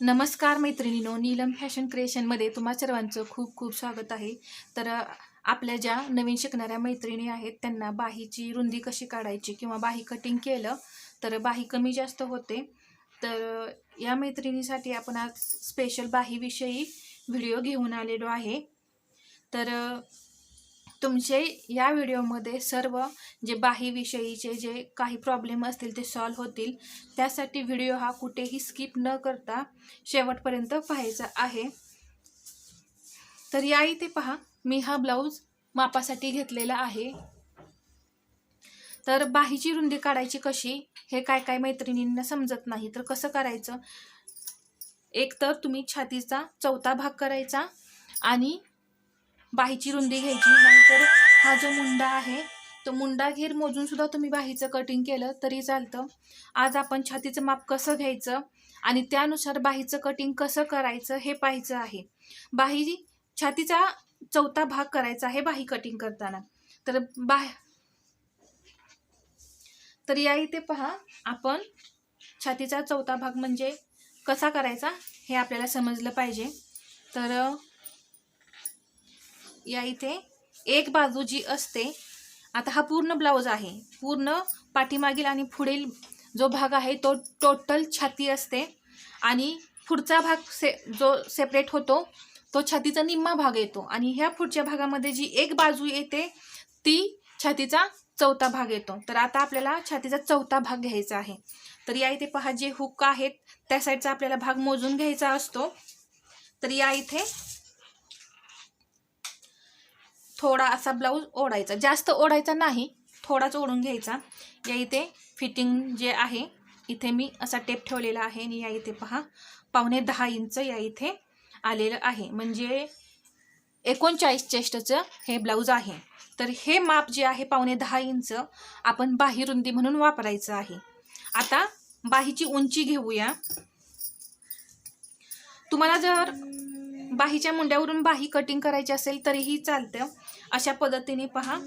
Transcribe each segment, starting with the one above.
नमस्कार मैत्रिणीनो नीलम फॅशन क्रिएशनमध्ये तुम्हा सर्वांचं खूप खूप स्वागत आहे. तर आपल्या ज्या नवीन शिकणाऱ्या मैत्रिणी आहेत त्यांना बाहीची रुंदी कशी काढायची किंवा बाही कटिंग केलं तर बाही कमी जास्त होते. तर या मैत्रिणीसाठी आपण आज स्पेशल बाहीविषयी व्हिडिओ घेऊन आलेलो आहे. तर तुमचे या व्हिडिओमध्ये सर्व जे बाहीविषयीचे जे काही प्रॉब्लेम असतील ते सॉल्व होतील. त्यासाठी व्हिडिओ हा कुठेही स्किप न करता शेवटपर्यंत पाहायचा आहे. तर या इथे पहा मी हा ब्लाऊज मापासाठी घेतलेला आहे. तर बाहीची रुंदी काढायची कशी हे काय काय मैत्रिणींना समजत नाही तर कसं करायचं? एक तर तुम्ही छातीचा चौथा भाग करायचा आणि बाहीची रुंदी घ्यायची नाहीतर हा जो मुंडा आहे तो मुंडा घेर मोजून सुद्धा तुम्ही बाहीचं कटिंग केलं तरी चालतं. आज आपण छातीचं माप कसं घ्यायचं आणि त्यानुसार बाहीचं कटिंग कसं करायचं हे पाहायचं आहे. बाही छातीचा चौथा भाग करायचा आहे बाही कटिंग करताना. तर बाह तर या इथे पहा आपण छातीचा चौथा भाग म्हणजे कसा करायचा हे आपल्याला समजलं पाहिजे. तर या इथे एक बाजू जी असते आता हा पूर्ण ब्लाऊज आहे. पूर्ण पाठीमागील आणि पुढील जो भाग आहे तो टोटल छाती असते. आणि पुढचा भाग से जो सेपरेट होतो तो छातीचा निम्मा भाग येतो. आणि ह्या पुढच्या भागामध्ये जी एक बाजू येते ती छातीचा चौथा भाग येतो. तर आता आपल्याला छातीचा चौथा भाग घ्यायचा आहे. तर या इथे पहा जे हुक आहेत त्या साईडचा आपल्याला भाग मोजून घ्यायचा असतो. तर या इथे थोडा असा ब्लाऊज ओढायचा. जास्त ओढायचा नाही थोडाच ओढून घ्यायचा. या इथे फिटिंग जे आहे इथे मी असा टेप ठेवलेला आहे आणि या इथे पहा पावणे दहा इंच या इथे आलेलं आहे. म्हणजे एकोणचाळीस चेस्टचं हे ब्लाऊज आहे. तर हे माप जे आहे पावणे दहा इंच आपण बाही रुंदी म्हणून वापरायचं आहे. आता बाहीची उंची घेऊया. तुम्हाला जर बाहीच्या मुंड्यावरून बाही कटिंग करायची असेल तरीही चालतं. अशा पद्धतीने पहा.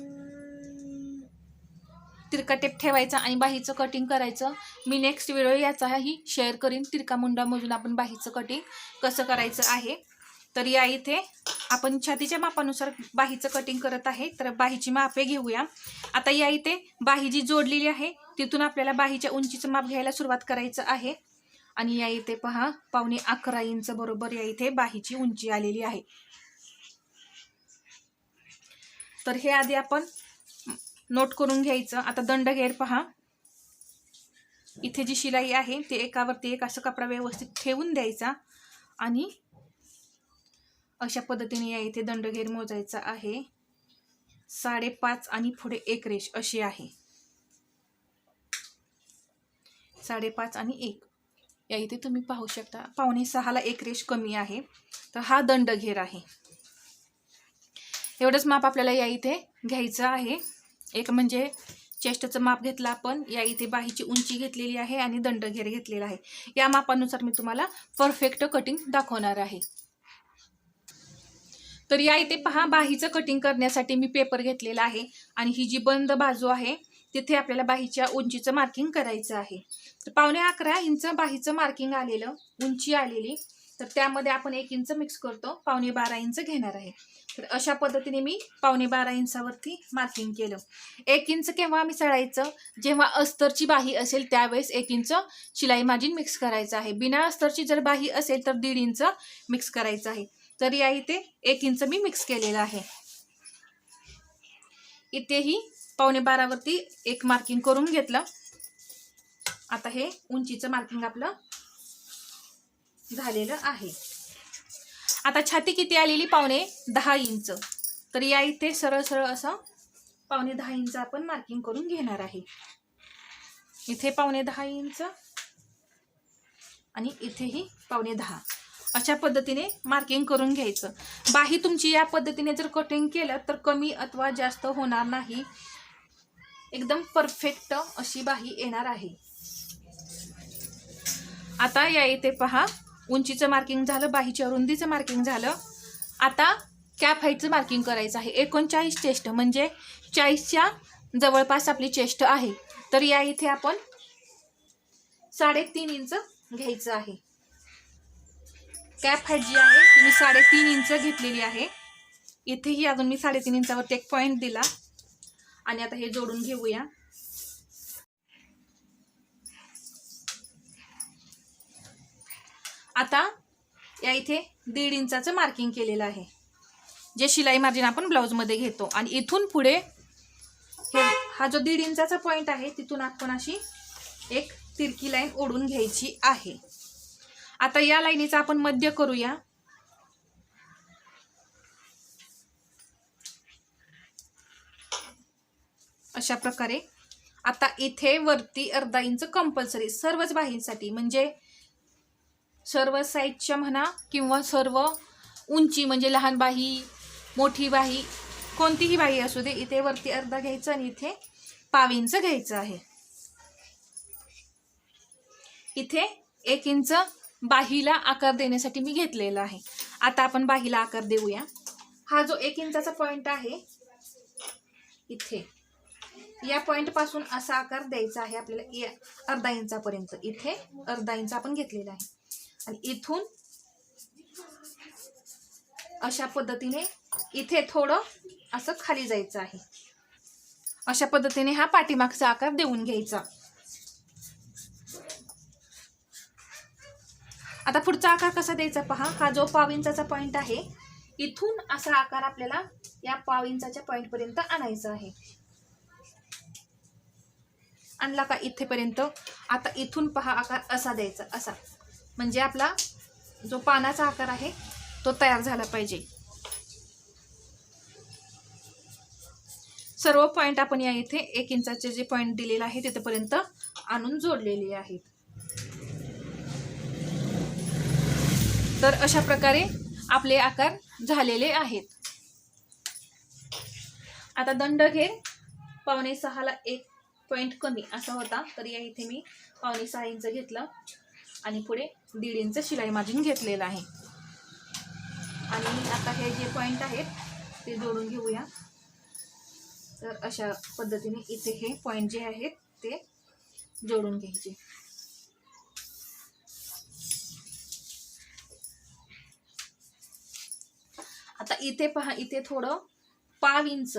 तिरका टेप ठेवायचा आणि बाहीचं कटिंग करायचं. मी नेक्स्ट व्हिडिओ याचाही शेअर करीन. तिरका मुंडा मोजून आपण बाहीचं कटिंग कसं करायचं आहे. तर या इथे आपण छातीच्या मापानुसार बाहीचं कटिंग करत आहे. तर बाहीची मापे घेऊया. आता या इथे बाही जी जोडलेली आहे तिथून आपल्याला बाहीच्या उंचीचं माप घ्यायला सुरुवात करायचं आहे. आणि या इथे पहा पावणे अकरा इंच बरोबर या इथे बाहीची उंची आलेली आहे. तर हे आधी आपण नोट करून घ्यायचं. आता दंड घेर पहा. इथे जी शिलाई आहे ते एकावरती एक असं कपडा व्यवस्थित ठेवून द्यायचा आणि अशा पद्धतीने या इथे दंडघेर मोजायचा आहे. साडेपाच आणि पुढे एक रेष अशी आहे. साडेपाच आणि एक. या इथे तुम्ही पाहू शकता. पावणे सहाला एक रेष कमी आहे. तर हा दंडघेर आहे. एवढंच माप आपल्याला या इथे घ्यायचं आहे. एक म्हणजे चेस्टचं माप घेतलं आपण. या इथे बाहीची उंची घेतलेली आहे आणि दंडघेर घेतलेला आहे. या मापानुसार मी तुम्हाला परफेक्ट कटिंग दाखवणार आहे. तर या इथे पहा बाहीचं कटिंग करण्यासाठी मी पेपर घेतलेला आहे आणि ही जी बंद बाजू आहे तिथे आपल्याला बाहीच्या उंचीचं मार्किंग करायचं आहे. तर पावणे अकरा इंच बाहीचं मार्किंग आलेलं उंची आलेली. तर त्यामध्ये आपण एक इंच मिक्स करतो पावणे बारा इंच घेणार आहे. तर अशा पद्धतीने मी पावणे बारा इंचावरती मार्किंग केलं. एक इंच केव्हा मिसळायचं जेव्हा अस्तरची बाही असेल त्यावेळेस एक इंच शिलाई मार्जिन मिक्स करायचं आहे. बिना अस्तरची जर बाही असेल तर दीड इंच मिक्स करायचं आहे. तर या इथे एक इंच मी मिक्स केलेलं आहे. इथेही पावणे बारावरती एक मार्किंग करून घेतलं. आता हे उंचीचं मार्किंग आपलं झालेलं आहे. आता छाती किती आलेली? पावणे दहा इंच. तर या इथे सरळ सरळ असं पावणे दहा इंच आपण मार्किंग करून घेणार आहे. इथे पावणे दहा इंच आणि इथेही पावणे दहा. अशा पद्धतीने मार्किंग करून घ्यायचं. बाही तुमची या पद्धतीने जर कटिंग केलं तर कमी अथवा जास्त होणार नाही. एकदम परफेक्ट अशी बाही येणार आहे. आता या इथे पहा. उंचीचं मार्किंग झालं बाहीच्या रुंदीचं मार्किंग झालं. आता कॅप हाईटचं मार्किंग करायचं आहे. एकोणचाळीस चेस्ट म्हणजे चाळीसच्या जवळपास आपली चेस्ट आहे. तर या इथे आपण साडेतीन इंच घ्यायचं आहे. कॅप हाईट जी आहे ती मी साडेतीन इंच घेतलेली आहे. इथेही अजून मी साडेतीन इंचावरती एक पॉईंट दिला. आणि आता हे जोडून घेऊया. आता या इथे दीड इंचाचं मार्किंग केलेलं आहे. जे शिलाई मार्जिन आपण ब्लाऊजमध्ये घेतो. आणि इथून पुढे हे हा जो दीड इंचाचा पॉईंट आहे तिथून आपण अशी एक तिरकी लाईन ओढून घ्यायची आहे. आता या लाईनीचा आपण मध्य करूया. अशा प्रकारे. आता इथे वरती अर्धा इंच कंपल्सरी सर्वच बाहींसाठी. म्हणजे सर्व साईजच्या म्हणा किंवा सर्व उंची म्हणजे लहान बाही मोठी बाही कोणतीही बाही असू दे इथे वरती अर्धा घ्यायचं आणि इथे पाव इंच घ्यायचं आहे. इथे एक इंच बाहीला आकार देण्यासाठी मी घेतलेला आहे. आता आपण बाहीला आकार देऊया. हा जो एक इंचाचा पॉइंट आहे इथे. या पॉइंटपासून असा आकार द्यायचा आहे आपल्याला या अर्धा इंचापर्यंत. इथे अर्धा इंच आपण घेतलेला आहे. आणि इथून अशा पद्धतीने इथे थोडं असं खाली जायचं आहे. अशा पद्धतीने हा पाठीमागचा आकार देऊन घ्यायचा. आता पुढचा आकार कसा द्यायचा पहा. हा जो पाव इंचाचा पॉइंट आहे इथून असा आकार आपल्याला या पाव इंचाच्या पॉइंट पर्यंत आणायचा आहे. आणला का? इथेपर्यंत. आता इथून पहा आकार असा द्यायचा असा. म्हणजे आपला जो पानाचा आकार आहे तो तयार झाला पाहिजे. सर्व पॉइंट आपण या इथे एक इंचाचे जे पॉइंट दिलेले आहे तिथेपर्यंत आणून जोडलेले आहेत. तर अशा प्रकारे आपले आकार झालेले आहेत. आता दंड घे पावणे सहाला एक पॉईंट कमी असा होता. तर या इथे मी पावणे सहा इंच घेतलं. आणि पुढे दीड इंच शिलाई मार्जिन घेतलेलं आहे. आणि आता हे जे पॉईंट आहेत ते जोडून घेऊया. तर अशा पद्धतीने इथे हे पॉईंट जे आहेत ते जोडून घ्यायचे. आता इथे पहा इथे थोडं पाव इंच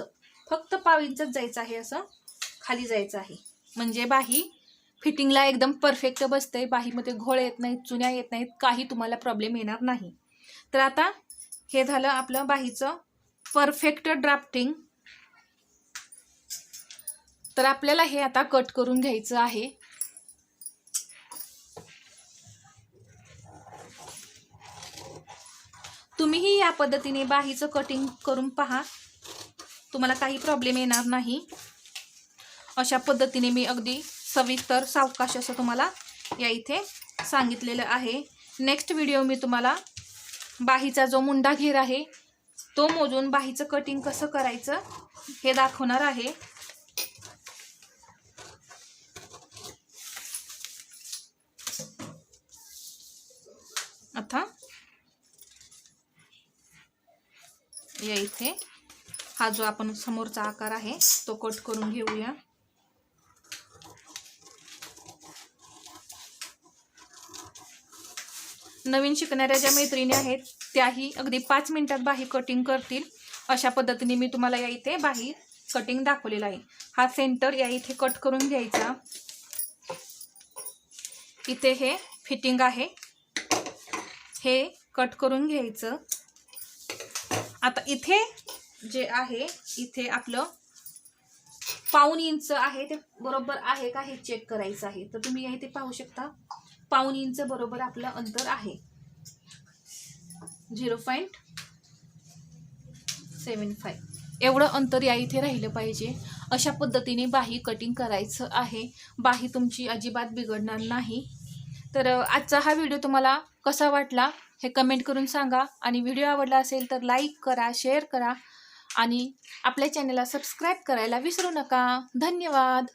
फक्त पाव इंचच जायचं आहे असं खाली जायचं आहे. म्हणजे बाही फिटिंगला एकदम परफेक्ट बसते बाहीमध्ये घोळ येत नाहीत चुन्या येत नाहीत काही तुम्हाला प्रॉब्लेम येणार नाही. तर आता हे झालं आपलं बाहीचं परफेक्ट ड्राफ्टिंग तर आपल्याला हे आता कट करून घ्यायचं आहे. तुम्हीही या पद्धतीने बाहीचं कटिंग करून पहा. तुम्हाला काही प्रॉब्लेम येणार नाही. अशा पद्धतीने मी अगदी सविस्तर सावकाश असं तुम्हाला या इथे सांगितलेलं आहे. नेक्स्ट व्हिडिओ मी तुम्हाला बाहीचा जो मुंडा घेर आहे तो मोजून बाहीचं कटिंग कसं करायचं हे दाखवणार आहे. आता या इथे हा जो आपण समोरचा आकार आहे तो कट करून घेऊया. नवीन शिकणाऱ्या ज्या मैत्रिणी आहेत त्याही अगदी पाच मिनिटात बाही कटिंग करतील. अशा पद्धतीने मी तुम्हाला या इथे बाही कटिंग दाखवलेला आहे. हा सेंटर या इथे कट करून घ्यायचा. इथे हे फिटिंग आहे. हे कट करून घ्यायचं. आता इथे जे आहे इथे आपलं पाऊन इंच आहे ते बरोबर आहे का हे चेक करायचं आहे. तर तुम्ही या इथे पाहू शकता. पाऊन इंच बरोबर आपलं अंतर आहे. झिरो पॉईंट सेवन फाय एवढं अंतर या इथे राहिलं पाहिजे. अशा पद्धतीने बाही कटिंग करायचं आहे. बाही तुमची अजिबात बिघडणार नाही. तर आजचा हा व्हिडिओ तुम्हाला कसा वाटला हे कमेंट करून सांगा. आणि व्हिडिओ आवडला असेल तर लाईक करा शेअर करा. आणि आपल्या चॅनलला सबस्क्राईब करायला विसरू नका. धन्यवाद.